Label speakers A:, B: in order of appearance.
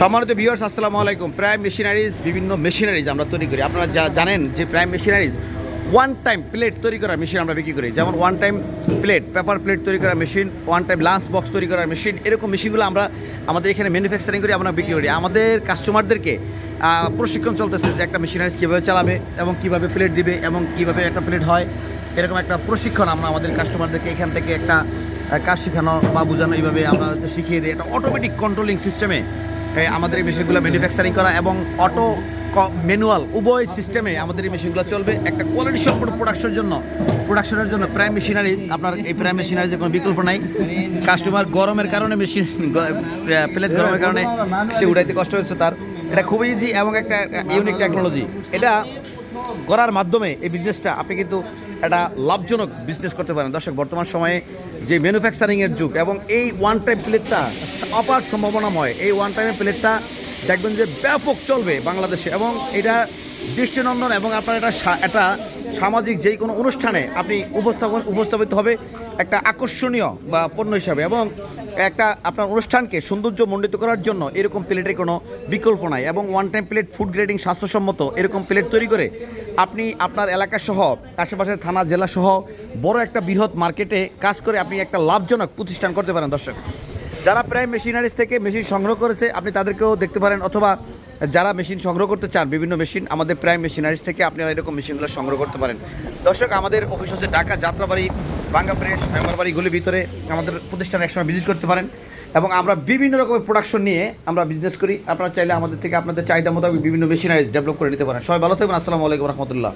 A: সম্মানিত ভিউয়ার্স আসসালামু আলাইকুম। প্রাইম মেশিনারিজ বিভিন্ন মেশিনারিজ আমরা তৈরি করি। আপনারা যা জানেন যে prime machineries one time plate তৈরি করার মেশিন আমরা বিক্রি করি। যেমন one time plate paper plate তৈরি করার machine one time lunch box তৈরি করার মেশিন এরকম মেশিনগুলো আমরা আমাদের এখানে ম্যানুফ্যাকচারিং করি আমরা বিক্রি করি। আমাদের কাস্টমারদেরকে প্রশিক্ষণ চলতেছে যে একটা মেশিনারিজ কীভাবে চালাবে এবং কীভাবে প্লেট দিবে এবং কীভাবে একটা প্লেট হয়। এরকম একটা প্রশিক্ষণ আমরা আমাদের কাস্টমারদেরকে এখান থেকে একটা কাজ শেখানো বা বোঝানো এইভাবে আমরা শিখিয়ে দিই। একটা অটোমেটিক কন্ট্রোলিং সিস্টেমে আমাদের এই মেশিনগুলো ম্যানুফ্যাকচারিং করা এবং অটো ম্যানুয়াল উভয় সিস্টেমে আমাদের এই মেশিনগুলো চলবে। একটা কোয়ালিটি সম্পূর্ণ প্রোডাকশনের জন্য প্রোডাকশনের জন্য প্রাইম মেশিনারিজ আপনার এই প্রাইম মেশিনারিজের কোনো বিকল্প নাই। কাস্টমার গরমের কারণে মেশিন প্লেট গরমের কারণে সে উঠাইতে কষ্ট হচ্ছে তার। এটা খুবই ইজি এবং একটা ইউনিক টেকনোলজি এটা করার মাধ্যমে এই বিজনেসটা আপনি কিন্তু একটা লাভজনক বিজনেস করতে পারেন। দর্শক, বর্তমান সময়ে যে ম্যানুফ্যাকচারিংয়ের যুগ এবং এই ওয়ান টাইম প্লেটটা অপার সম্ভাবনাময়। এই ওয়ান টাইমের প্লেটটা দেখবেন যে ব্যাপক চলবে বাংলাদেশে এবং এটা দৃষ্টিনন্দন এবং আপনার এটা একটা সামাজিক যেই কোনো অনুষ্ঠানে আপনি উপস্থাপন উপস্থাপিত হবে একটা আকর্ষণীয় বা পণ্য হিসাবে এবং একটা আপনার অনুষ্ঠানকে সৌন্দর্য মণ্ডিত করার জন্য এরকম প্লেটের কোনো বিকল্প নাই এবং one time plate food grading স্বাস্থ্যসম্মত এরকম প্লেট তৈরি করে আপনি আপনার এলাকা সহ আশেপাশের থানা জেলা সহ বড় একটা বৃহৎ মার্কেটে কাজ করে আপনি একটা লাভজনক প্রতিষ্ঠান করতে পারেন, দর্শক। যারা প্রায় মেশিনারিজ থেকে মেশিন সংগ্রহ করেছে, আপনি তাদেরকেও দেখতে পারেন অথবা যারা মেশিন সংগ্রহ করতে চান, বিভিন্ন মেশিন, আমাদের প্রায় মেশিনারিজ থেকে আপনারা এরকম মেশিনগুলো সংগ্রহ করতে পারেন। দর্শক, আমাদের অফিস হচ্ছে ঢাকা যাত্রাবাড়ি বাঙ্গা প্রেস মেম্বারবাড়িগুলির ভিতরে আমাদের প্রতিষ্ঠানে একসময় ভিজিট করতে পারেন। এবং আমরা বিভিন্ন রকমের প্রোডাকশন নিয়ে আমরা বিজনেস করি। আপনারা চাইলে আমাদের থেকে আপনাদের চাহিদা মোতাবেক বিভিন্ন মেশিনারিজ ডেভেলপ করে নিতে পারেন। সবাই ভালো থাকবেন। আসসালামু আলাইকুম রহমতুল্লাহ।